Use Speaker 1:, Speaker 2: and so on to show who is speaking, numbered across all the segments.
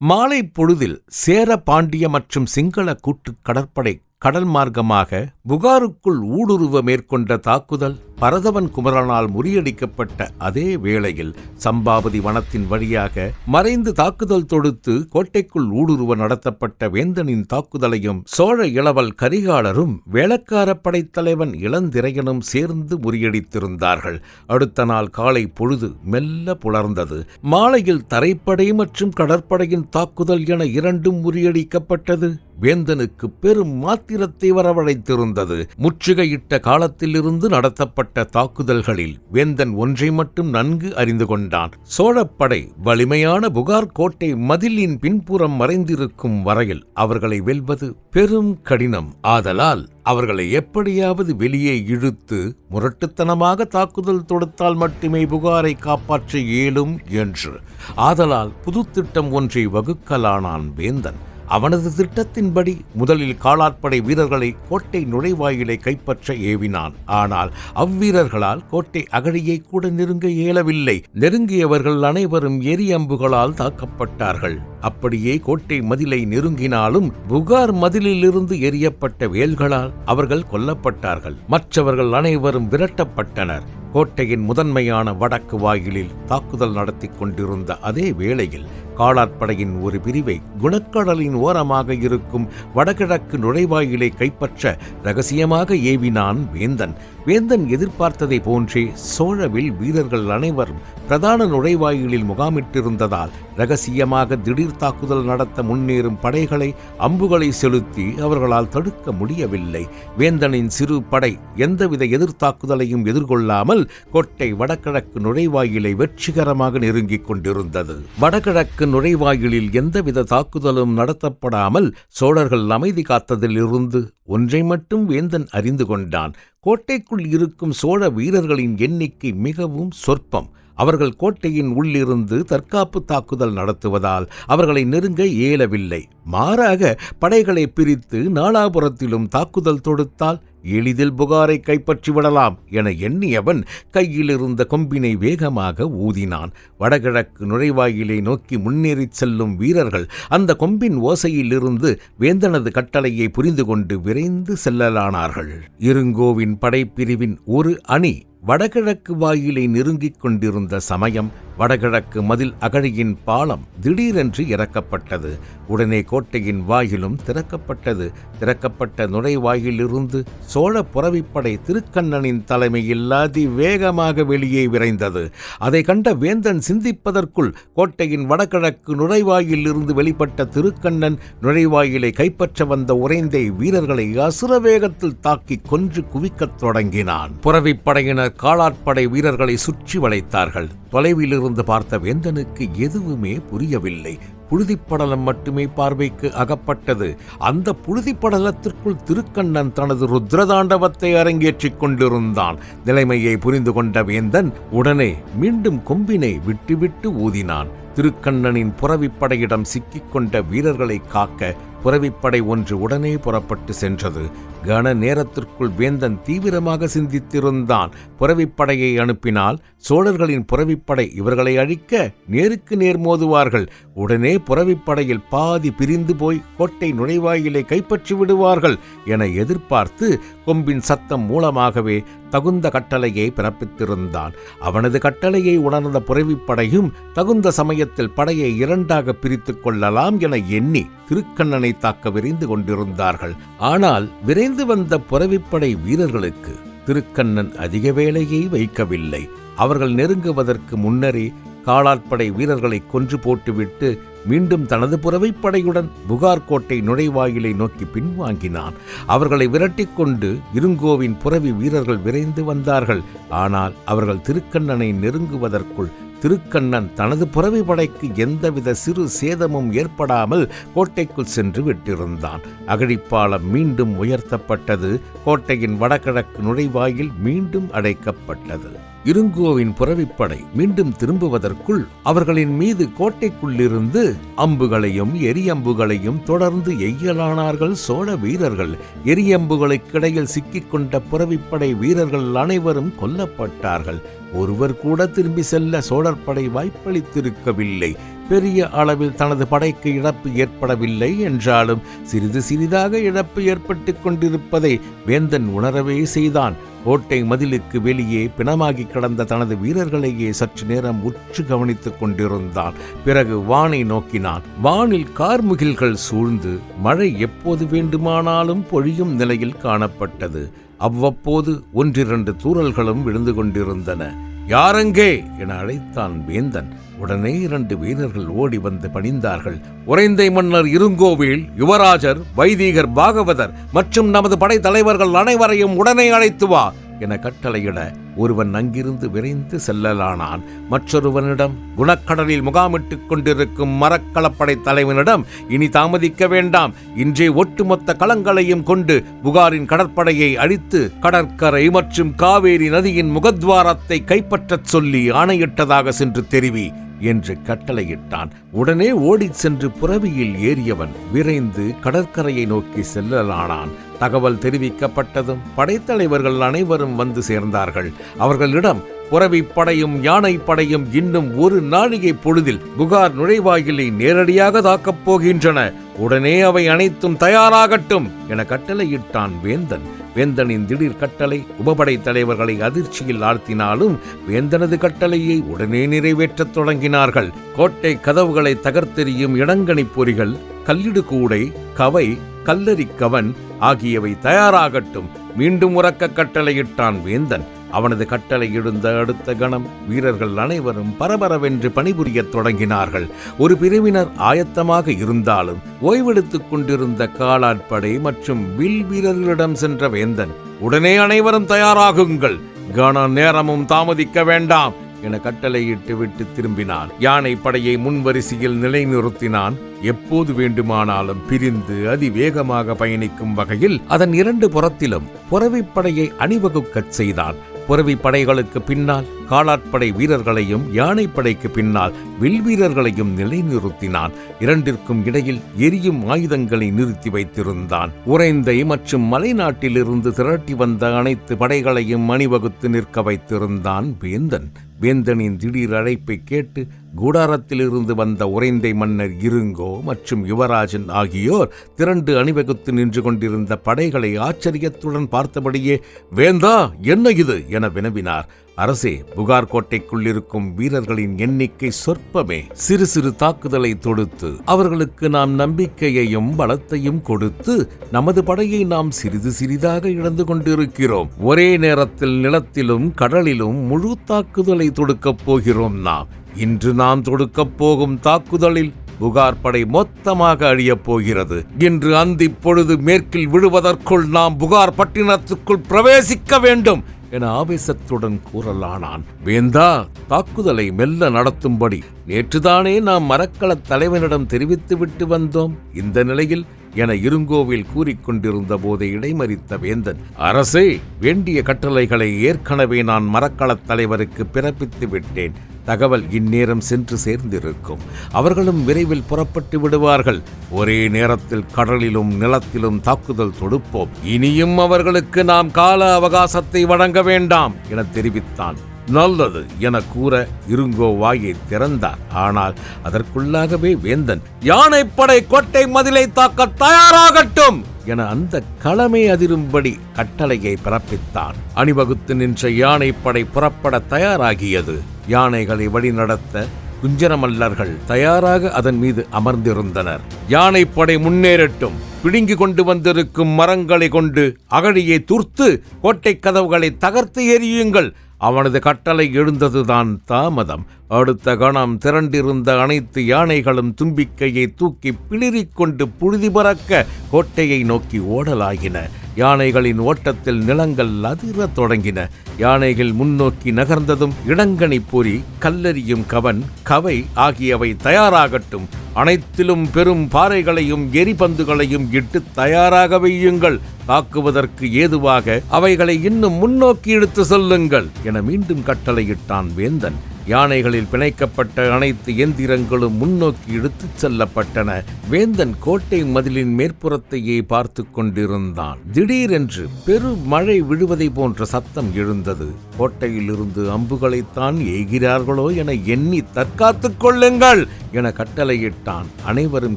Speaker 1: மாலை பொழுதில் சேர பாண்டிய மற்றும் சிங்கள கூட்டு கடற்படை கடல் மார்க்கமாக புகாருக்குள் ஊடுருவ மேற்கொண்ட தாக்குதல் பரதவன் குமரனால் முறியடிக்கப்பட்ட அதே வேளையில் சம்பாவதி வனத்தின் வழியாக மறைந்து தாக்குதல் தொடுத்து கோட்டைக்குள் ஊடுருவ நடத்தப்பட்ட வேந்தனின் தாக்குதலையும் சோழ இளவல் கரிகாலரும் வேளக்கார படைத்தலைவன் இளந்திரையனும் சேர்ந்து முறியடித்திருந்தார்கள். அடுத்த நாள் காலை பொழுது மெல்ல புலர்ந்தது. மாலையில் தரைப்படை மற்றும் கடற்படையின் தாக்குதல் என இரண்டும் முறியடிக்கப்பட்டது. வேந்தனுக்கு பெரும் மாத்திரத்தை வரவழைத்திருந்தது. முற்றுகையிட்ட காலத்திலிருந்து நடத்தப்பட்ட தாக்குதல்களில் வேந்தன் ஒன்றை மட்டும் நன்கு அறிந்து கொண்டான். சோழப்படை வலிமையான புகார் கோட்டை மதிலின் பின்புறம் மறைந்திருக்கும் வரையில் அவர்களை வெல்வது பெரும் கடினம். ஆதலால் அவர்களை எப்படியாவது வெளியே இழுத்து முரட்டுத்தனமாக தாக்குதல் தொடுத்தால் மட்டுமே புகாரை காப்பாற்ற இயலும் என்று. ஆதலால் புது திட்டம் ஒன்றை வகுக்கலானான் வேந்தன். அவனது திட்டத்தின்படி முதலில் காலாட்படை வீரர்களை கோட்டை நுழைவாயிலை கைப்பற்ற ஏவினான். ஆனால் அவ்வீரர்களால் கோட்டை அகழியை கூட நெருங்க இயலவில்லை. நெருங்கியவர்கள் அனைவரும் எரியம்புகளால் தாக்கப்பட்டார்கள். அப்படியே கோட்டை மதிலை நெருங்கினாலும் புகார் மதிலிலிருந்து எரியப்பட்ட வேல்களால் அவர்கள் கொல்லப்பட்டார்கள். மற்றவர்கள் அனைவரும் விரட்டப்பட்டனர். கோட்டையின் முதன்மையான வடக்கு வாயிலில் தாக்குதல் நடத்தி கொண்டிருந்த அதே வேளையில் காலாட்படையின் ஒரு பிரிவை குணக்கடலின் ஓரமாக இருக்கும் வடகிழக்கு நுழைவாயிலை கைப்பற்ற ரகசியமாக ஏவினான் வேந்தன். வேந்தன் எதிர்பார்த்ததை போன்றே சோழவில் வீரர்கள் அனைவரும் பிரதான நுழைவாயிலில் முகாமிட்டிருந்ததால் ரகசியமாக திடீர் தாக்குதல் நடத்த முன்னேறும் படைகளை அம்புகளை செலுத்தி அவர்களால் தடுக்க முடியவில்லை. வேந்தனின் சிறு படை எந்தவித எதிர்த்தாக்குதலையும் எதிர்கொள்ளாமல் கோட்டை வடகிழக்கு நுழைவாயிலை வெற்றிகரமாக நெருங்கிக் கொண்டிருந்தது. வடகிழக்கு நுழைவாயிலில் எந்தவித தாக்குதலும் நடத்தப்படாமல் சோழர்கள் அமைதி காத்ததிலிருந்து ஒன்றை மட்டும் வேந்தன் அறிந்து கொண்டான். கோட்டைக்குள் இருக்கும் சோழ வீரர்களின் எண்ணிக்கை மிகவும் சொற்பம். அவர்கள் கோட்டையின் உள்ளிருந்து தற்காப்பு தாக்குதல் நடத்துவதால் அவர்களை நெருங்க இயலவில்லை. மாறாக படைகளை பிரித்து நாலாபுரத்திலும் தாக்குதல் தொடுத்தால் எளிதில் புகாரை கைப்பற்றி விடலாம் என எண்ணியவன் கையிலிருந்த கொம்பினை வேகமாக ஊதினான். வடகிழக்கு நுழைவாயிலை நோக்கி முன்னேறிச் செல்லும் வீரர்கள் அந்த கொம்பின் ஓசையிலிருந்து வேந்தனது கட்டளையை புரிந்து கொண்டு விரைந்து செல்லலானார்கள். இருங்கோவின் படைப்பிரிவின் ஒரு அணி வடகிழக்கு வாயிலை நெருங்கிக் கொண்டிருந்த சமயம் வடகிழக்கு மதில் அகழியின் பாலம் திடீரென்று இறக்கப்பட்டது. உடனே கோட்டையின் வாயிலும் திறக்கப்பட்டது. திறக்கப்பட்ட நுழைவாயிலிருந்து சோழ புறவிப்படை திருக்கண்ணனின் தலைமையில் அதிவேகமாக வெளியே விரைந்தது. அதை கண்ட வேந்தன் சிந்திப்பதற்குள் கோட்டையின் வடகிழக்கு நுழைவாயில் இருந்து வெளிப்பட்ட திருக்கண்ணன் நுழைவாயிலை கைப்பற்ற வந்த உறைந்தை வீரர்களை அசுர வேகத்தில் தாக்கி கொன்று குவிக்கத் தொடங்கினான். புறவிப்படையினர் காலாட்படை வீரர்களை சுற்றி வளைத்தார்கள். தொலைவிலிருந்து பார்த்த வேந்தனுக்கு எதுவுமே புரியவில்லை. புழுதிப்படலம் மட்டுமே பார்வைக்கு அகப்பட்டது. அந்த புழுதிப்படலத்திற்குள் திருக்கண்ணன் தனது ருத்ரதாண்டவத்தை அரங்கேற்றிக் கொண்டிருந்தான். நிலைமையை புரிந்து கொண்ட வேந்தன் உடனே மீண்டும் கொம்பினை விட்டுவிட்டு ஊதினான். திருக்கண்ணனின் புறவிப்படையிடம் சிக்கிக்கொண்ட வீரர்களை காக்க புறவிப்படை ஒன்று உடனே புறப்பட்டு சென்றது. கன நேரத்திற்குள் வேந்தன் தீவிரமாக சிந்தித்திருந்தான். புறவிப்படையை அனுப்பினால் சோழர்களின் புறவிப்படை இவர்களை அழிக்க நேருக்கு நேர் மோதுவார்கள். உடனே புறவிப்படையில் பாதி பிரிந்து போய் கோட்டை நுழைவாயிலை கைப்பற்றி விடுவார்கள் என எதிர்பார்த்து கொம்பின் சத்தம் மூலமாகவே தகுந்த கட்டளையை பிறப்பித்திருந்தான். அவனது கட்டளையை உணர்ந்த புறவிப்படையும் தகுந்த சமயத்தில் படையை இரண்டாக பிரித்துக் கொள்ளலாம் என எண்ணி திருக்கண்ணனை தாக்க விரைந்து கொண்டிருந்தார்கள். ஆனால் விரைந்து வந்த புறவிப்படை வீரர்களுக்கு திருக்கண்ணன் அதிக வேலையை வைக்கவில்லை. அவர்கள் நெருங்குவதற்கு முன்னரே காலாட்படை வீரர்களை கொன்று போட்டுவிட்டு மீண்டும் தனது புறவைப்படையுடன் புகார் கோட்டை நுழைவாயிலை நோக்கி பின்வாங்கினான். அவர்களை விரட்டிக் கொண்டு இருங்கோவின் புறவி வீரர்கள் விரைந்து வந்தார்கள். ஆனால் அவர்கள் திருக்கண்ணனை நெருங்குவதற்குள் திருக்கண்ணன் தனது புறவி படைக்கு எந்தவித சிறு சேதமும் ஏற்படாமல் கோட்டைக்குள் சென்று விட்டிருந்தான். அகழிப்பாலம் மீண்டும் உயர்த்தப்பட்டது. கோட்டையின் வடகிழக்கு நுழைவாயில் மீண்டும் அடைக்கப்பட்டது. இருங்கோவின் புறவிப்படை மீண்டும் திரும்புவதற்குள் அவர்களின் மீது கோட்டைக்குள்ளிருந்து அம்புகளையும் எரியம்புகளையும் தொடர்ந்து எய்யலானார்கள் சோழ வீரர்கள். எரியம்புகளுக்கிடையில் சிக்கிக்கொண்ட புறவிப்படை வீரர்கள் அனைவரும் கொல்லப்பட்டார்கள். ஒருவர் கூட திரும்பி செல்ல சோழர் படை வாய்ப்பளித்திருக்கவில்லை. பெரிய அளவில் தனது படைக்கு இழப்பு ஏற்படவில்லை என்றாலும் சிறிது சிறிதாக இழப்பு ஏற்பட்டு கொண்டிருப்பதை வேந்தன் உணரவே செய்தான். கோட்டை மதிலுக்கு வெளியே பிணமாகி கிடந்த தனது வீரர்களையே சற்று நேரம் உற்று கவனித்துக் கொண்டிருந்தான். பிறகு வானை நோக்கினான். வானில் கார்முகில்கள் சூழ்ந்து மழை எப்போது வேண்டுமானாலும் பொழியும் நிலையில் காணப்பட்டது. அவ்வப்போது ஒன்றிரண்டு தூறல்களும் விழுந்து கொண்டிருந்தன. யாரெங்கே? என அழைத்தான் வேந்தன். உடனே இரண்டு வீரர்கள் ஓடி வந்து பணிந்தார்கள். உறைந்தை மன்னர் இருங்கோவில் யுவராஜர் வைதீகர் பாகவதர் மற்றும் நமது படை தலைவர்கள் அனைவரையும் உடனே அழைத்து வா. என கட்டளையிட ஒருவன் அங்கிருந்து விரைந்து செல்லலானான். மற்றொருவனிடம் குணக்கடலில் முகாமிட்டுக் கொண்டிருக்கும் மரக்களப்படை தலைவனிடம் இனி தாமதிக்க வேண்டாம். இன்றே ஒட்டுமொத்த களங்களையும் கொண்டு புகாரின் கடற்படையை அழித்து கடற்கரை மற்றும் காவேரி நதியின் முகத்வாரத்தை கைப்பற்றச் சொல்லி ஆணையிட்டதாக சென்று தெரிவி என்று கட்டளையிட்டான். உடனே ஓடிச் சென்று புறவியில் ஏறியவன் விரைந்து கடற்கரையை நோக்கி செல்லலானான். தகவல் தெரிவிக்கப்பட்டதும் படைத்தலைவர்கள் அனைவரும் வந்து சேர்ந்தார்கள். அவர்களிடம் புறவி படையும் யானை படையும் இன்னும் ஒரு நாழிகை பொழுதில் புகார் நுழைவாயிலை நேரடியாக தாக்கப் போகின்றன. உடனே அவை அனைத்தும் தயாராகட்டும் என கட்டளையிட்டான் வேந்தன். வேந்தனின் திடீர் கட்டளை உபபடை தலைவர்களை அதிர்ச்சியில் ஆழ்த்தினாலும் வேந்தனது கட்டளையை உடனே நிறைவேற்றத் தொடங்கினார்கள். கோட்டை கதவுகளை தகர்த்தெறியும் இடங்கணிப் பொறிகள் கல்லிடு கூடை கவை கல்லரிக்கவன் ஆகியவை தயாராகட்டும். மீண்டும் உறக்க கட்டளையிட்டான் வேந்தன். அவனது கட்டளை அடுத்த கணம் வீரர்கள் அனைவரும் பரபரவென்று பணிபுரியத் தொடங்கினார்கள். ஒரு பிரிவினர் ஆயத்தமாக இருந்தாலும் ஓய்வெடுத்துக் கொண்டிருந்த காலாட்படை மற்றும் வில் வீரர்களிடம் சென்ற வேந்தன் உடனே அனைவரும் தயாராகுங்கள். கன நேரமும் தாமதிக்க வேண்டாம். என கட்டளையிட்டு விட்டு திரும்பினான். யானை படையை முன்வரிசையில் நிலைநிறுத்தினான். எப்போது வேண்டுமானாலும் பிரிந்து அதிவேகமாக பயணிக்கும் வகையில் அதன் இரண்டு புறத்திலும் புறவிப்படையை அணிவகுக்கச் செய்தான். புறவி படைகளுக்கு பின்னால் காலாட்படை வீரர்களையும் யானைப்படைக்கு பின்னால் வில் வீரர்களையும் நிலைநிறுத்தினான். இரண்டிற்கும் இடையில் எரியும் ஆயுதங்களை நிறுத்தி வைத்திருந்தான். உறைந்தை மற்றும் மலைநாட்டிலிருந்து திரட்டி வந்த அனைத்து படைகளையும் அணிவகுத்து நிற்க வைத்திருந்தான் வேந்தன். வேந்தனின் திடீர் அழைப்பை கேட்டு கூடாரத்திலிருந்து வந்த உறைந்தை மன்னர் இருங்கோ மற்றும் யுவராஜன் ஆகியோர் திரண்டு அணிவகுத்து நின்று கொண்டிருந்த படைகளை ஆச்சரியத்துடன் பார்த்தபடியே வேந்தா என்ன இது? என வினவினார். அரசே புகார் கோட்டைக்குள் இருக்கும் வீரர்களின் எண்ணிக்கை சொற்பமே. சிறு சிறு தாக்குதலை தொடுத்து அவர்களுக்கு நாம் நம்பிக்கையையும் பலத்தையும் கொடுத்து நமது படையை நாம் சிறிது சிறிதாக இழந்து கொண்டிருக்கிறோம். ஒரே நேரத்தில் நிலத்திலும் கடலிலும் முழு தாக்குதலை தொடுக்கப் போகிறோம் நாம். இன்று நாம் தொடுக்கப் போகும் தாக்குதலில் புகார் படை மொத்தமாக அழியப் போகிறது. இன்று அந்திப் பொழுது மேற்கில் விழுவதற்குள் நாம் புகார் பட்டினத்துக்குள் பிரவேசிக்க வேண்டும். என ஆவேசத்துடன் கூறலானான். வேந்தா தாக்குதலை மெல்ல நடத்தும்படி நேற்றுதானே நாம் மரக்களத் தலைவனிடம் தெரிவித்துவிட்டு வந்தோம். இந்த நிலையில் என இருங்கோவில் கூறிக்கொண்டிருந்த போதே இடைமறித்த வேந்தன் அரசே வேண்டிய கட்டளைகளை ஏற்கனவே நான் மரக்களத் தலைவருக்கு பிறப்பித்து விட்டேன். தகவல் இந்நேரம் சென்று சேர்ந்திருக்கும். அவர்களும் விரைவில் புறப்பட்டு விடுவார்கள். ஒரே நேரத்தில் கடலிலும் நிலத்திலும் தாக்குதல் தொடுப்போம். இனியும் அவர்களுக்கு நாம் கால அவகாசத்தை வழங்க வேண்டாம் என தெரிவித்தான். நல்லது என கூற இருங்கோ வாயை திறந்தார். ஆனால் அதற்குள்ளாகவே வேந்தன் யானைப்படை கோட்டை மதிலை தாக்க தயாராகட்டும் என அந்த களமே அதிரும்படி கட்டளையை பிறப்பித்தான். அணிவகுத்து நின்ற யானைப்படை புறப்பட தயாராகியது. யானைகளை வழிநடத்த குஞ்சரமல்லர்கள் தயாராக அதன் மீது அமர்ந்திருந்தனர். யானைப்படை முன்னேறட்டும். பிடுங்கி கொண்டு வந்திருக்கும் மரங்களை கொண்டு அகழியை தூர்த்து கோட்டை கதவுகளை தகர்த்து எரியுங்கள் அவனது கட்டளை எழுந்ததுதான் தாமதம். அடுத்த கணம் திரண்டிருந்த அனைத்து யானைகளும் தும்பிக்கையை தூக்கி பிளிரிக் கொண்டு புழுதி பறக்க கோட்டையை நோக்கி ஓடலாகின யானைகளின் ஓட்டத்தில் நிலங்கள் அதிரத் தொடங்கின. யானைகள் முன்னோக்கி நகர்ந்ததும் இடங்கனி பொறி கல்லெறியும் கவன் கவை ஆகியவை தயாராகட்டும். அனைத்திலும் பெரும் பாறைகளையும் எரிபந்துகளையும் இட்டு தயாராக வையுங்கள். தாக்குவதற்கு ஏதுவாக அவைகளை இன்னும் முன்னோக்கி இழுத்து செல்லுங்கள் என மீண்டும் கட்டளையிட்டான் வேந்தன். யானைகளில் பிணைக்கப்பட்ட அனைத்து எந்திரங்களும் முன்னோக்கி இழுத்துச் செல்லப்பட்டன. வேந்தன் கோட்டை மதிலின் மேற்புறத்தையே பார்த்து கொண்டிருந்தான். திடீரென்று பெரு மழை விழுவதை போன்ற சத்தம் எழுந்தது. கோட்டையிலிருந்து அம்புகளைத்தான் ஏய்கிறார்களோ என எண்ணி தற்காத்துக் கொள்ளுங்கள் என கட்டளையிட்டான். அனைவரும்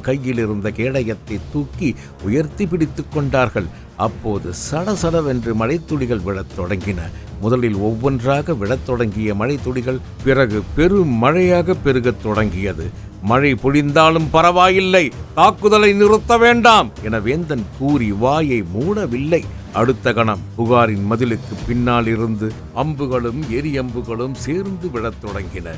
Speaker 1: கையில் இருந்த கேடயத்தை தூக்கி உயர்த்தி பிடித்துக் கொண்டார்கள். அப்போது சடசடவென்று மழைத்துளிகள் விழத் தொடங்கின. முதலில் ஒவ்வொன்றாக விழத் தொடங்கிய மழைத்துளிகள் பிறகு பெரும் மழையாக பெருகத் தொடங்கியது. மழை பொழிந்தாலும் பரவாயில்லை தாக்குதலை நிறுத்த வேண்டாம் என வேந்தன் கூறி வாயை மூடவில்லை. அடுத்த கணம் புகாரின் மதிலுக்கு பின்னால் இருந்து அம்புகளும் எரியம்புகளும் சேர்ந்து விழத் தொடங்கின.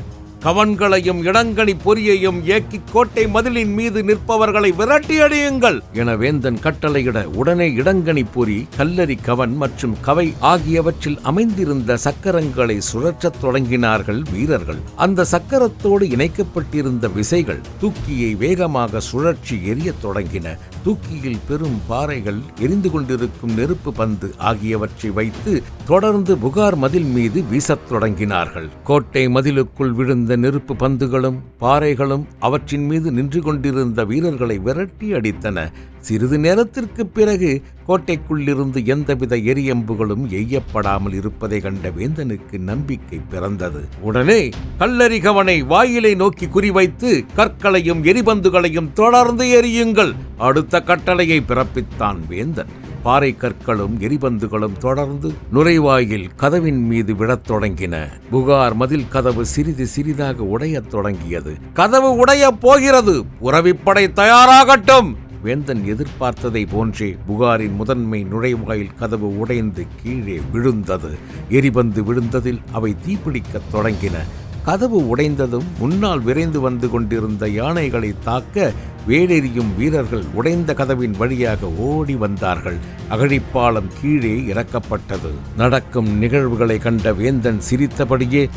Speaker 1: கவன்களையும் இடங்கணி பொறியையும் ஏக்கி கோட்டை மதிலின் மீது நிற்பவர்களை விரட்டி அடியுங்கள். என வேந்தன் கட்டளையிட உடனே இடங்கணி பொறி கல்லரி கவன் மற்றும் கவை ஆகியவற்றில் அமைந்திருந்த சக்கரங்களை சுழற்றத் தொடங்கினார்கள் வீரர்கள். அந்த சக்கரத்தோடு இணைக்கப்பட்டிருந்த விசைகள் தூக்கியை வேகமாக சுழற்சி எரியத் தொடங்கின. தூக்கியில் பெரும் பாறைகள் எரிந்து கொண்டிருக்கும் நெருப்பு பந்து ஆகியவற்றை வைத்து தொடர்ந்து புகார் மதில் மீது வீசத் தொடங்கினார்கள். கோட்டை மதிலுக்குள் விழுந்த நெருப்பு பந்துகளும் பாறைகளும் அவற்றின் மீது நின்று கொண்டிருந்த வீரர்களை விரட்டி அடித்தன. சிறிது நேரத்திற்கு பிறகு கோட்டைக்குள்ளிருந்து எந்தவித எரியம்புகளும் எய்யப்படாமல் இருப்பதை கண்ட வேந்தனுக்கு நம்பிக்கை பிறந்தது. உடனே கல்லறிகவனை வாயிலை நோக்கி குறிவைத்து கற்களையும் எரிபந்துகளையும் தொடர்ந்து எரியுங்கள். அடுத்த கட்டளையை பிறப்பித்தான் வேந்தன். பாறை கற்களும் எரிபந்துகளும் தொடர்ந்து நுழைவாயில் கதவின் மீது விழத் தொடங்கின. புகார் மதில் கதவு சிறிது சிறிதாக உடையத் தொடங்கியது. கதவு உடையப் போகிறது! உறவிப்படை தயாராகட்டும்! வேந்தன் எதிர்பார்த்ததை போன்றே புகாரின் முதன்மை நுழைவாயில் கதவு உடைந்து கீழே விழுந்தது. எரிபந்து விழுந்ததில் அவை தீப்பிடிக்கத் தொடங்கின. கதவு உடைந்ததும் முன்னால் விரைந்து வந்து கொண்டிருந்த யானைகளை தாக்க வேலெறியும் வீரர்கள் உடைந்த கதவின் வழியாக ஓடி வந்தார்கள். அகழிப்பாலம் கீழே இறக்கப்பட்டது. நடக்கும் நிகழ்வுகளை கண்ட வேந்தன் சிரித்தபடியே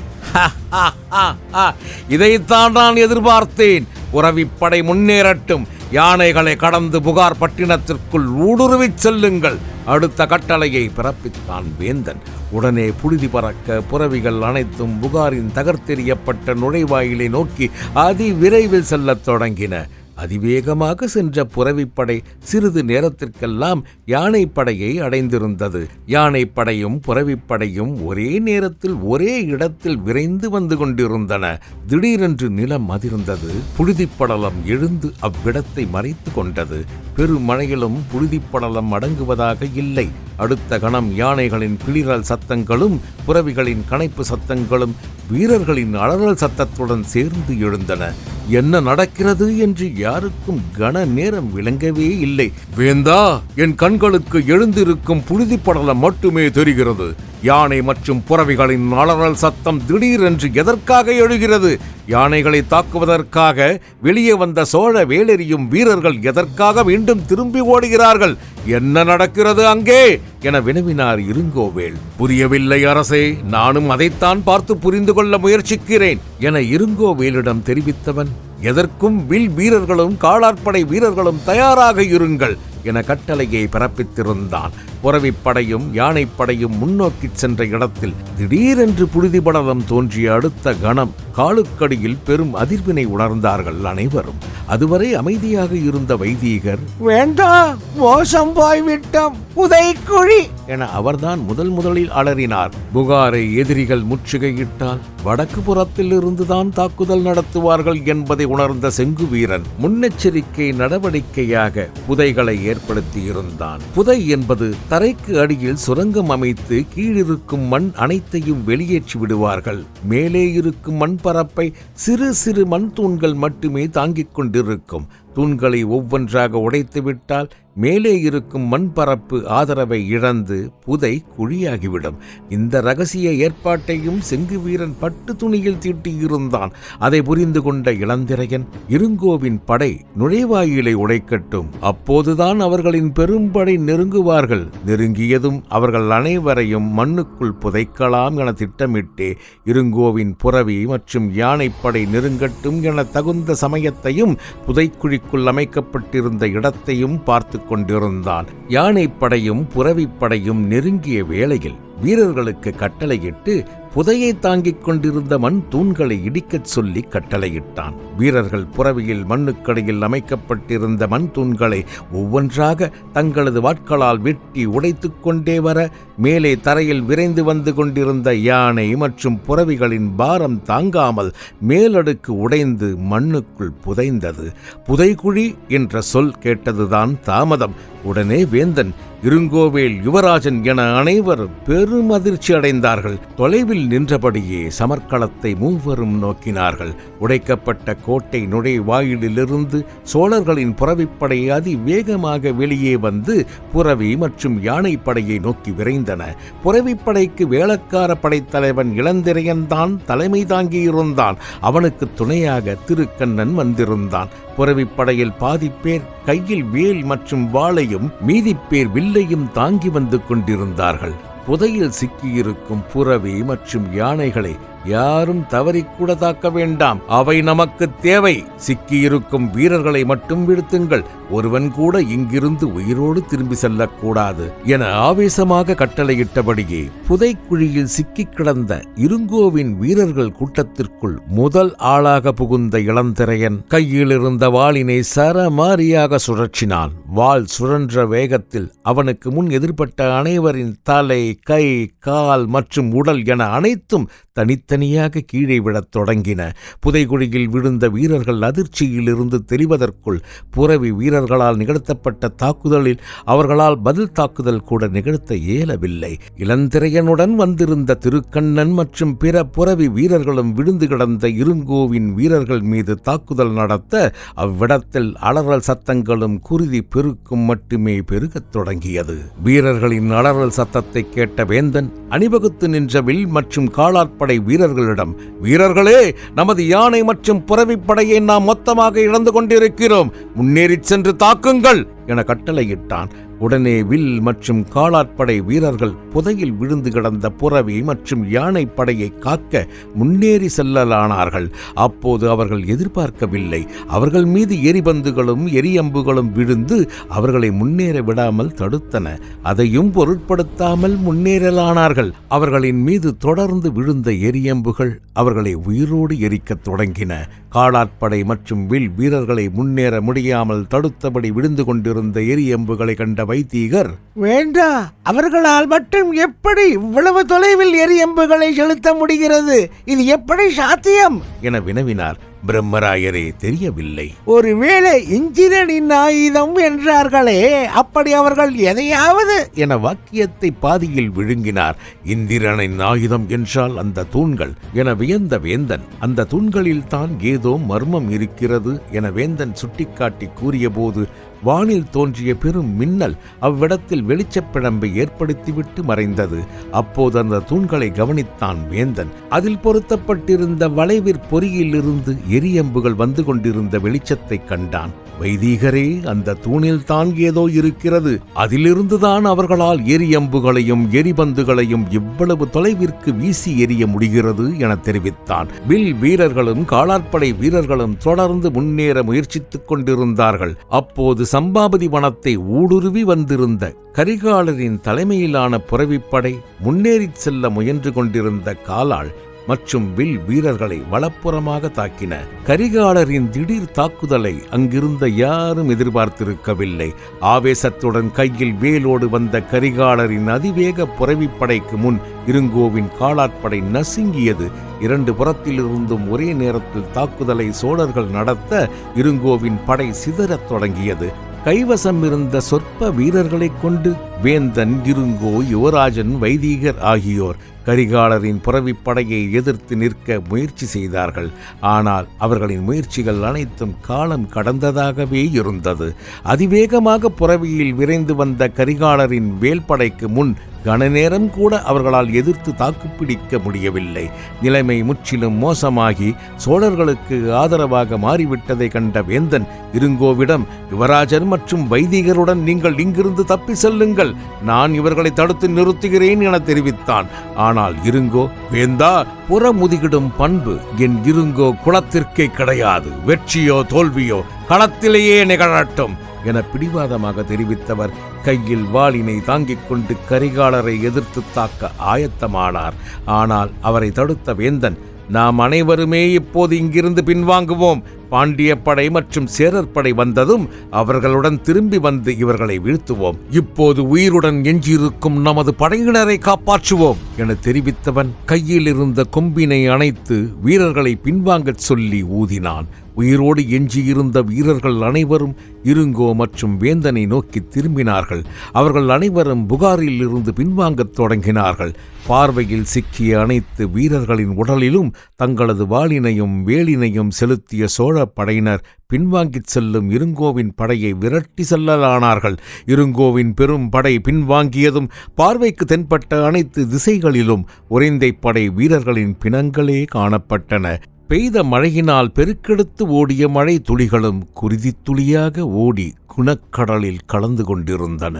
Speaker 1: "ஹா, இதைத்தான் நான் எதிர்பார்த்தேன். உறவிப்படை முன்னேறட்டும். யானைகளை கடந்து புகார் பட்டினத்திற்குள் ஊடுருவிச் செல்லுங்கள். அடுத்த கட்டளையை பிறப்பித்தான் வேந்தன். உடனே புழுதி பறக்க புறவிகள் அனைத்தும் புகாரின் தகர்த்தெறியப்பட்ட நுழைவாயிலை நோக்கி அதிவிரைவில் செல்லத் தொடங்கின. அதிவேகமாக சென்ற புறவிப்படை சிறிது நேரத்திற்கெல்லாம் யானைப்படையை அடைந்திருந்தது. யானைப்படையும் புறவிப்படையும் ஒரே நேரத்தில் ஒரே இடத்தில் விரைந்து வந்து கொண்டிருந்தன. திடீரென்று நிலம் அதிர்ந்தது. புழுதிப்படலம் எழுந்து அவ்விடத்தை மறைத்து கொண்டது. பெருமழையிலும் புழுதிப்படலம் அடங்குவதாக இல்லை. அடுத்த கணம் யானைகளின் பிளிரல் சத்தங்களும் புறவிகளின் கணைப்பு சத்தங்களும் வீரர்களின் அலறல் சத்தத்துடன் சேர்ந்து எழுந்தன. என்ன நடக்கிறது? என்று யாருக்கும் கன நேரம் விளங்கவே இல்லை. வேந்தா என் கண்களுக்கு எழுந்திருக்கும் புழுதிப்படலம் மட்டுமே தெரிகிறது. யானை மற்றும் புறவிகளின் அலறல் சத்தம் திடீரென்று எதற்காக எழுகிறது? யானைகளை தாக்குவதற்காக வெளியே வந்த சோழ வேலெறியும் வீரர்கள் எதற்காக மீண்டும் திரும்பி ஓடுகிறார்கள்? என்ன நடக்கிறது அங்கே? என வினவினார் இருங்கோவேல். புரியவில்லை அரசே நானும் அதைத்தான் பார்த்து புரிந்து கொள்ள முயற்சிக்கிறேன் என இருங்கோவேலிடம் தெரிவித்தவன் எதற்கும் வில் வீரர்களும் காலாட்படை வீரர்களும் தயாராக இருங்கள் என கட்டளையை பிறப்பித்திருந்தான். புறவிப்படையும் யானைப்படையும் முன்னோக்கிச் சென்ற இடத்தில் திடீரென்று புழுதிபடலம் தோன்றிய அடுத்த கணம். காலுக்கடியில் பெரும் அதிர்வினை உணர்ந்தார்கள் அனைவரும். அதுவரை அமைதியாக இருந்த வைதீகர் வேண்டாம் மோசம் போய்விட்டோம் புதைக்குழி என அவர்தான் முதல் முதலில் அலறினார். புகாரை எதிரிகள் முற்றுகையிட்டால் வடக்கு புறத்தில் இருந்துதான் தாக்குதல் நடத்துவார்கள் என்பதை உணர்ந்த செங்கு வீரன் முன்னெச்சரிக்கை நடவடிக்கையாக புதைகளை ஏற்படுத்தியிருந்தான். புதை என்பது தரைக்கு அடியில் சுரங்கம் அமைத்து கீழிருக்கும் மண் அனைத்தையும் வெளியேற்றி விடுவார்கள். மேலே இருக்கும் மண் மேற்பரப்பை சிறு சிறு மண் தூண்கள் மட்டுமே தாங்கிக் கொண்டிருக்கும். தூண்களை ஒவ்வொன்றாக உடைத்துவிட்டால் மேலே இருக்கும் மண் பரப்பு ஆதரவை இழந்து புதை குழியாகிவிடும். இந்த ரகசிய ஏற்பாட்டையும் செங்கு வீரன் பட்டு துணியில் தீட்டியிருந்தான் அதை புரிந்து கொண்ட இளந்திரையன் இருங்கோவின் படை நுழைவாயிலை உடைக்கட்டும். அப்போதுதான் அவர்களின் பெரும்படை நெருங்குவார்கள். நெருங்கியதும் அவர்கள் அனைவரையும் மண்ணுக்குள் புதைக்கலாம் என திட்டமிட்டே இருங்கோவின் புறவி மற்றும் யானைப்படை நெருங்கட்டும் என தகுந்த சமயத்தையும் புதைக்குழிக்குள் அமைக்கப்பட்டிருந்த இடத்தையும் பார்த்து கொண்டிருந்தான். யானைப்படையும் புறவிப்படையும் நெருங்கிய வேளையில் வீரர்களுக்கு கட்டளையிட்டு புதையை தாங்கிக் கொண்டிருந்த மண் தூண்களை இடிக்கச் சொல்லி கட்டளையிட்டான். வீரர்கள் புறவியில் மண்ணுக்கடையில் அமைக்கப்பட்டிருந்த மண் தூண்களை ஒவ்வொன்றாக தங்களது வாட்களால் வெட்டி உடைத்துக் கொண்டே வர மேலே தரையில் விரைந்து வந்து கொண்டிருந்த யானை மற்றும் புறவிகளின் பாரம் தாங்காமல் மேலடுக்கு உடைந்து மண்ணுக்குள் புதைந்தது. புதைகுழி என்ற சொல் கேட்டதுதான் தாமதம். உடனே வேந்தன் இருங்கோவேல் யுவராஜன் என அனைவரும் பெரும் அதிர்ச்சி அடைந்தார்கள். தொலைவில் நின்றபடியே சமர்க்களத்தை மூவரும் நோக்கினார்கள். உடைக்கப்பட்ட கோட்டை நுழைவாயிலிருந்து சோழர்களின் புறவிப்படை அதிவேகமாக வெளியே வந்து புறவி மற்றும் யானைப்படையை நோக்கி விரைந்தன. புறவிப்படைக்கு வேளக்கார படைத்தலைவன் இளந்திரையன்தான் தலைமை தாங்கியிருந்தான். அவனுக்கு துணையாக திருக்கண்ணன் வந்திருந்தான். புறவிப்படையில் பாதிப்பேர் கையில் வேல் மற்றும் வாளையும் மீதிப்பேர் வில்லையும் தாங்கி வந்து கொண்டிருந்தார்கள். புதையில் சிக்கியிருக்கும் புறவி மற்றும் யானைகளை யாரும் தவறிக்கூட தாக்க வேண்டாம். அவை நமக்கு தேவை. சிக்கியிருக்கும் வீரர்களை மட்டும் விடுத்துங்கள் ஒருவன் கூட இங்கிருந்து உயிரோடு திரும்பி செல்லக்கூடாது என ஆவேசமாக கட்டளையிட்டபடியே புதைக்குழியில் சிக்கிக் கிடந்த இருங்கோவின் வீரர்கள் கூட்டத்திற்குள் முதல் ஆளாக புகுந்த இளந்திரையன் கையில் இருந்த வாளினை சரமாரியாக சுழற்றினான். வாள் சுழன்ற வேகத்தில் அவனுக்கு முன் எதிர்பட்ட அனைவரின் தலை கை கால் மற்றும் உடல் என அனைத்தும் தனித்தனியாக கீழே விழத் தொடங்கின. புதைகுழியில் விழுந்த வீரர்கள் அதிர்ச்சியிலிருந்து தெரிவதற்குள் புறவி வீரர்களால் நிகழ்த்தப்பட்ட தாக்குதலில் அவர்களால் பதில் தாக்குதல் கூட நிகழ்த்த இயலவில்லை. இளந்திரையனுடன் வந்திருந்த திருக்கண்ணன் மற்றும் பிற புறவி வீரர்களும் விழுந்து கிடந்த இருங்கோவின் வீரர்கள் மீது தாக்குதல் நடத்த அவ்விடத்தில் அலறல் சத்தங்களும் குருதி பெருக்கும் மட்டுமே பெருகத் தொடங்கியது. வீரர்களின் அலறல் சத்தத்தை கேட்ட வேந்தன் அணிவகுத்து நின்ற வில் மற்றும் காலாட்படை வீரர்களிடம் வீரர்களே நமது யானை மற்றும் புறவிப்படையை நாம் மொத்தமாக இழந்து கொண்டிருக்கிறோம். முன்னேறிச் சென்று தாக்குங்கள். என கட்டளையிட்டான். உடனே வில் மற்றும் காலாட்படை வீரர்கள் புதையில் விழுந்து கிடந்த புறவி மற்றும் யானை படையை காக்க முன்னேறி செல்லலானார்கள். அப்போது அவர்கள் எதிர்பார்க்கவில்லை. அவர்கள் மீது எரிபந்துகளும் எரியம்புகளும் விழுந்து அவர்களை முன்னேற விடாமல் தடுத்தன. அதையும் பொருட்படுத்தாமல் முன்னேறலானார்கள். அவர்களின் மீது தொடர்ந்து விழுந்த எரியம்புகள் அவர்களை உயிரோடு எரிக்கத் தொடங்கின. காலாட்படை மற்றும் வில் வீரர்களை முன்னேற முடியாமல் தடுத்தபடி விழுந்து கொண்டிருந்த எரியம்புகளை கண்ட வைத்தீகர்
Speaker 2: வேண்டா அவர்களால் மட்டும் எப்படி இவ்வளவு தொலைவில் எரியம்புகளை செலுத்த முடிகிறது? இது எப்படி சாத்தியம்?
Speaker 1: என வினவினார். பிரம்மராயரே தெரியவில்லை.
Speaker 2: ஒருவேளை இந்திரனின் ஆயுதம் என்றார்களே அப்படி அவர்கள் எதையாவது?
Speaker 1: என வாக்கியத்தை பாதியில் விழுங்கினார். இந்திரனின் ஆயுதம் என்றால் அந்த தூண்கள். என வியந்த வேந்தன் அந்த தூண்களில் தான் ஏதோ மர்மம் இருக்கிறது என வேந்தன் சுட்டிக்காட்டி கூறியபோது வானில் தோன்றிய பெரும் மின்னல் அவ்விடத்தில் வெளிச்சப்பிழம்பை ஏற்படுத்திவிட்டு மறைந்தது. அப்போது அந்த தூண்களை கவனித்தான் வேந்தன். அதில் பொருத்தப்பட்டிருந்த வளைவிற் பொறியிலிருந்து எரியம்புகள் வந்து கொண்டிருந்த வெளிச்சத்தைக் கண்டான். வைதீகரே அந்த தூணில் தான் ஏதோ இருக்கிறது. அதிலிருந்துதான் அவர்களால் எரியம்புகளையும் எரிபந்துகளையும் இவ்வளவு தொலைவிற்கு வீசி எறிய முடிகிறது என தெரிவித்தான். வில் வீரர்களும் காலாட்படை வீரர்களும் தொடர்ந்து முன்னேற முயற்சித்துக் கொண்டிருந்தார்கள். அப்போது சம்பாபதி வனத்தை ஊடுருவி வந்திருந்த கரிகாலரின் தலைமையிலான புறவிப்படை முன்னேறிச் செல்ல முயன்று கொண்டிருந்த காலாள் மற்றும் வில் வீரர்களை வலப்புறமாக தாக்கின கரிகாலரின் திடீர் தாக்குதலை அங்கிருந்த யாரும் எதிர்பார்த்திருக்கவில்லை. ஆவேசத்துடன் கையில் வேலோடு வந்த கரிகாலரின் அதிவேக புறவிப்படைக்கு முன் இருங்கோவின் காலாட்படை நசுங்கியது. இரண்டு புறத்திலிருந்தும் ஒரே நேரத்தில் தாக்குதலை சோழர்கள் நடத்த இருங்கோவின் படை சிதறத் தொடங்கியது. கைவசம் இருந்த சொற்ப வீரர்களைக் கொண்டு வேந்தன் இருங்கோ யுவராஜன் வைதீகர் ஆகியோர் கரிகாலரின் புறவிப்படையை எதிர்த்து நிற்க முயற்சி செய்தார்கள். ஆனால் அவர்களின் முயற்சிகள் அனைத்தும் காலம் கடந்ததாகவே இருந்தது. அதிவேகமாக புறவியில் விரைந்து வந்த கரிகாலரின் வேல்படைக்கு முன் கனநேரம் கூட அவர்களால் எதிர்த்து தாக்குப்பிடிக்க முடியவில்லை. நிலைமை முற்றிலும் மோசமாகி சோழர்களுக்கு ஆதரவாக மாறிவிட்டதை கண்ட வேந்தன் இருங்கோவிடம் யுவராஜர் மற்றும் வைதிகருடன் நீங்கள் இங்கிருந்து தப்பி செல்லுங்கள். நான் இவர்களை தடுத்து நிறுத்துகிறேன் என தெரிவித்தான். ஆனால் இருங்கோ வேந்தா புறமுதுகிடும் பண்பு என் இருங்கோ குளத்திற்கே கிடையாது. வெற்றியோ தோல்வியோ களத்திலேயே நிகழட்டும். என பிடிவாதமாக தெரிவித்தவர். கையில் வாளினை தாங்கிக் கொண்டு கரிகாலரை எதிர்த்து தாக்க ஆயத்தமானார். ஆனால் அவரை தடுத்த வேந்தன் நாம் அனைவருமே இப்போது இங்கிருந்து பின்வாங்குவோம். பாண்டிய படை மற்றும் சேரர் படை வந்ததும் அவர்களுடன் திரும்பி வந்து இவர்களை வீழ்த்துவோம். இப்போது உயிருடன் எஞ்சியிருக்கும் நமது படையினரை காப்பாற்றுவோம் என தெரிவித்தவன் கையில் இருந்த கொம்பினை அணைத்து வீரர்களை பின்வாங்கச் சொல்லி ஊதினான். உயிரோடு எஞ்சியிருந்த வீரர்கள் அனைவரும் இருங்கோ மற்றும் வேந்தனை நோக்கி திரும்பினார்கள். அவர்கள் அனைவரும் புகாரில் இருந்து பின்வாங்கத் தொடங்கினார்கள். பார்வையில் சிக்கிய அனைத்து வீரர்களின் உடலிலும் தங்களது வாளினையும் வேலினையும் செலுத்திய சோழ படையினர் பின்வாங்கிச் செல்லும் இருங்கோவின் படையை விரட்டி செல்லலானார்கள். இருங்கோவின் பெரும் படை பின்வாங்கியதும் பார்வைக்கு தென்பட்ட அனைத்து திசைகளிலும் உறைந்தை படை வீரர்களின் பிணங்களே காணப்பட்டன. பெய்த மழையினால் பெருக்கெடுத்து ஓடிய மழை துளிகளும் குருதித்துளியாக ஓடி குணக்கடலில் கலந்து கொண்டிருந்தன.